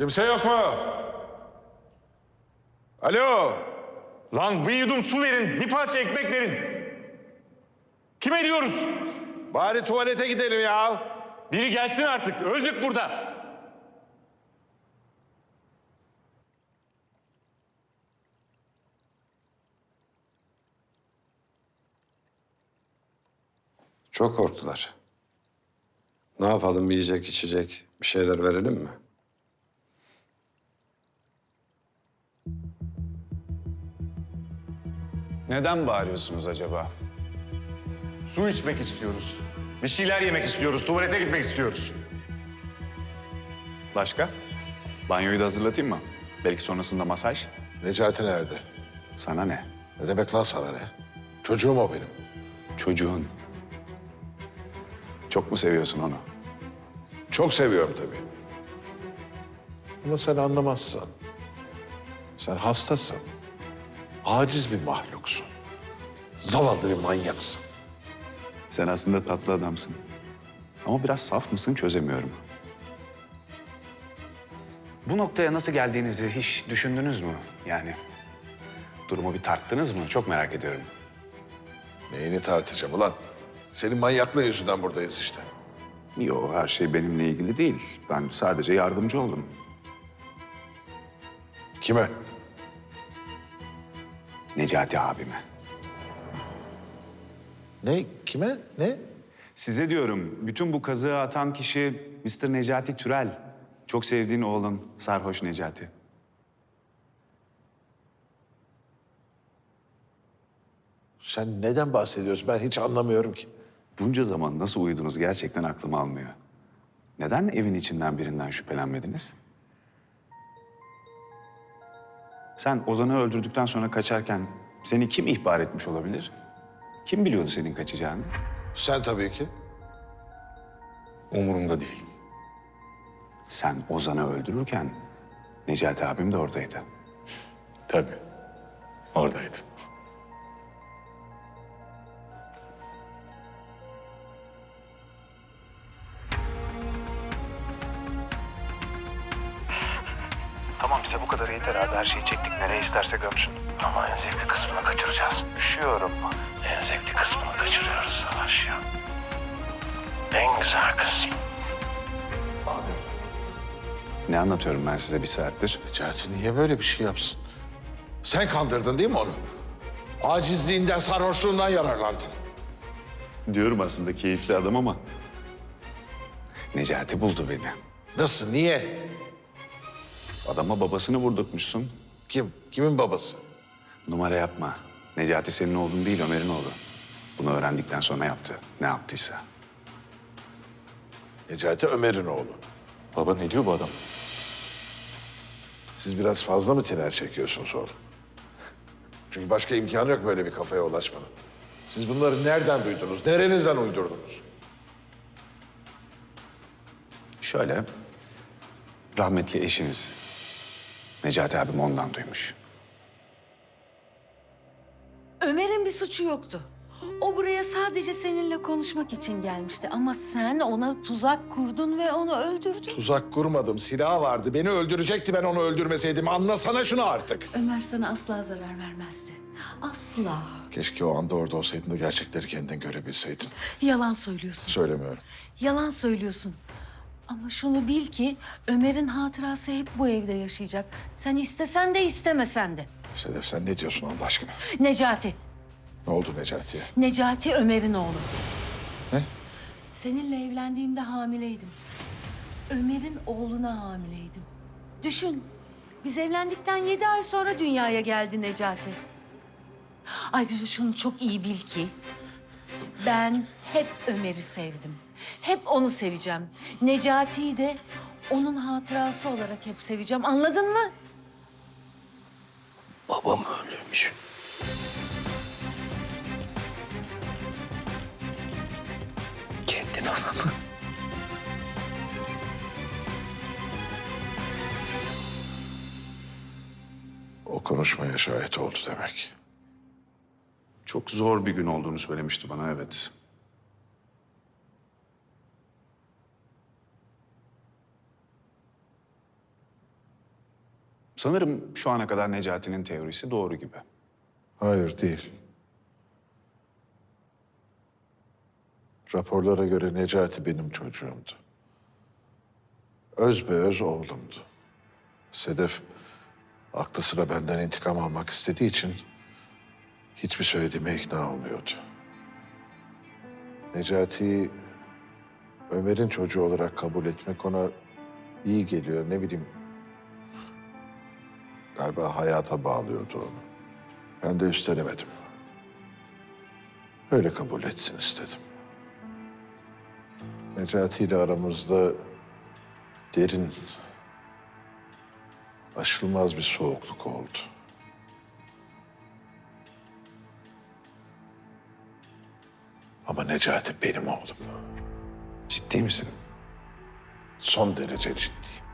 Kimse yok mu? Alo. Lan bir yudum su verin, bir parça ekmek verin. Kime diyoruz? Bari tuvalete gidelim ya. Biri gelsin artık. Öldük burada. Çok korktular. Ne yapalım yiyecek içecek bir şeyler verelim mi? Neden bağırıyorsunuz acaba? Su içmek istiyoruz. Bir şeyler yemek istiyoruz. Tuvalete gitmek istiyoruz. Başka? Banyoyu da hazırlatayım mı? Belki sonrasında masaj. Necati nerede? Sana ne? Ne demek lan sana ne? Çocuğum o benim. Çocuğun. Çok mu seviyorsun onu? Çok seviyorum tabii. Ama sen anlamazsın. Sen hastasın. Aciz bir mahluksun. Zavallı bir manyaksın. Sen aslında tatlı adamsın. Ama biraz saf mısın çözemiyorum. Bu noktaya nasıl geldiğinizi hiç düşündünüz mü? Yani durumu bir tarttınız mı? Çok merak ediyorum. Neyini tartacağım ulan? Senin manyaklığın yüzünden buradayız işte. Yok her şey benimle ilgili değil. Ben sadece yardımcı oldum. Kime? Necati abime. Ne? Kime? Ne? Size diyorum, bütün bu kazığı atan kişi Mr. Necati Türel. Çok sevdiğin oğlun Sarhoş Necati. Sen neden bahsediyorsun? Ben hiç anlamıyorum ki. Bunca zaman nasıl uyudunuz gerçekten aklım almıyor. Neden evin içinden birinden şüphelenmediniz? Sen Ozan'ı öldürdükten sonra kaçarken seni kim ihbar etmiş olabilir? Kim biliyordu senin kaçacağını? Sen tabii ki. Umurumda değil. Sen Ozan'ı öldürürken Necati abim de oradaydı. Tabii. Oradaydı. Tamam bize bu kadar yeter abi. Her şeyi çektik. Nereye isterse gömsün. Ama en zevkli kısmını kaçıracağız. Üşüyorum. En zevkli kısmını kaçırıyoruz Savaş ya. En güzel kısmı. Ne anlatıyorum ben size bir saattir? Necati niye böyle bir şey yapsın? Sen kandırdın değil mi onu? Acizliğinden, sarhoşluğundan yararlandın. Diyorum aslında keyifli adam ama... Necati buldu beni. Nasıl, niye? Adama babasını vurdurtmuşsun. Kim? Kimin babası? Numara yapma. Necati senin oğlun değil Ömer'in oğlu. Bunu öğrendikten sonra yaptı. Ne yaptıysa. Necati Ömer'in oğlu. Baba ne diyor bu adam? Siz biraz fazla mı tiner çekiyorsunuz oğlum? Çünkü başka imkanı yok böyle bir kafaya ulaşmanın. Siz bunları nereden duydunuz? Nerenizden uydurdunuz? Şöyle... Rahmetli eşiniz. Necati abim ondan duymuş. Ömer'in bir suçu yoktu. O buraya sadece seninle konuşmak için gelmişti ama sen ona tuzak kurdun ve onu öldürdün. Tuzak kurmadım. Silah vardı. Beni öldürecekti ben onu öldürmeseydim. Anlasana şunu artık. Ömer sana asla zarar vermezdi. Asla. Keşke o anda orada olsaydın da gerçekleri kendin görebilseydin. Yalan söylüyorsun. Söylemiyorum. Yalan söylüyorsun. Ama şunu bil ki Ömer'in hatırası hep bu evde yaşayacak. Sen istesen de istemesen de. Sedef sen ne diyorsun Allah aşkına? Necati. Ne oldu Necati'ye? Necati Ömer'in oğlu. Ne? Seninle evlendiğimde hamileydim. Ömer'in oğluna hamileydim. Düşün. Biz evlendikten yedi ay sonra dünyaya geldi Necati. Ayrıca şunu çok iyi bil ki... ...ben hep Ömer'i sevdim. Hep onu seveceğim. Necati'yi de onun hatırası olarak hep seveceğim. Anladın mı? Babamı öldürmüş. Kendi babamı. O konuşmaya şahit oldu demek. Çok zor bir gün olduğunu söylemişti bana evet. Sanırım şu ana kadar Necati'nin teorisi doğru gibi. Hayır değil. Raporlara göre Necati benim çocuğumdu. Özbeöz oğlumdu. Sedef aklı sıra benden intikam almak istediği için hiçbir söylediğime ikna olmuyordu. Necati'yi Ömer'in çocuğu olarak kabul etmek ona iyi geliyor. Ne bileyim galiba hayata bağlıyordu onu. Ben de üstelemedim. Öyle kabul etsin istedim. Necati ile aramızda derin, aşılmaz bir soğukluk oldu. Ama Necati benim oğlum. Ciddi misin? Son derece ciddiyim.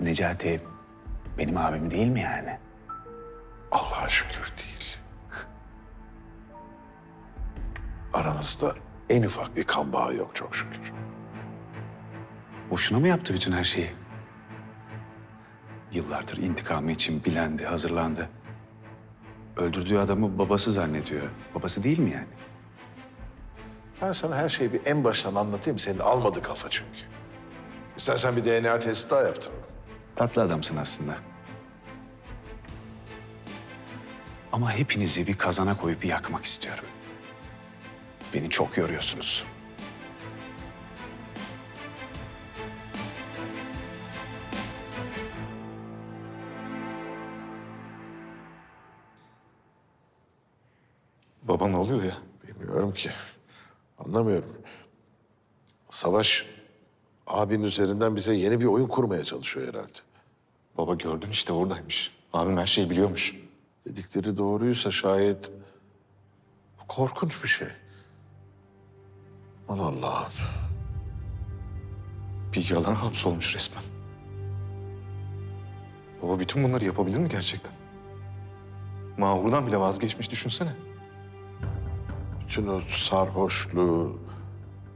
Necati benim abim değil mi yani? Allah'a şükür değil. Aranızda en ufak bir kan bağı yok çok şükür. Boşuna mı yaptı bütün her şeyi? Yıllardır intikamı için bilendi, hazırlandı. Öldürdüğü adamı babası zannediyor. Babası değil mi yani? Ben sana her şeyi bir en baştan anlatayım. Senin almadı kafa çünkü. İstersen bir DNA testi daha yaptım. Tatlı adamsın aslında. Ama hepinizi bir kazana koyup yakmak istiyorum. Beni çok yoruyorsunuz. Baba ne oluyor ya? Bilmiyorum ki. Anlamıyorum. Savaş abinin üzerinden bize yeni bir oyun kurmaya çalışıyor herhalde. Baba gördün işte oradaymış. Abim her şeyi biliyormuş. Dedikleri doğruysa şayet korkunç bir şey. Aman Allah'ım. Bir yalan hapsolmuş resmen. Baba bütün bunları yapabilir mi gerçekten? Mahur'dan bile vazgeçmiş düşünsene. Bütün o sarhoşluğu,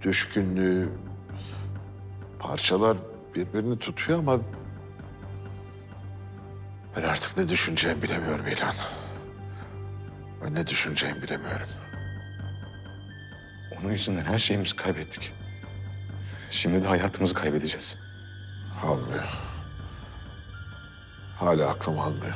düşkünlüğü, parçalar birbirini tutuyor ama... Ben artık ne düşüneceğimi bilemiyorum İlhan. Ben ne düşüneceğimi bilemiyorum. Onun yüzünden her şeyimizi kaybettik. Şimdi de hayatımızı kaybedeceğiz. Almıyor. Hala aklım almıyor.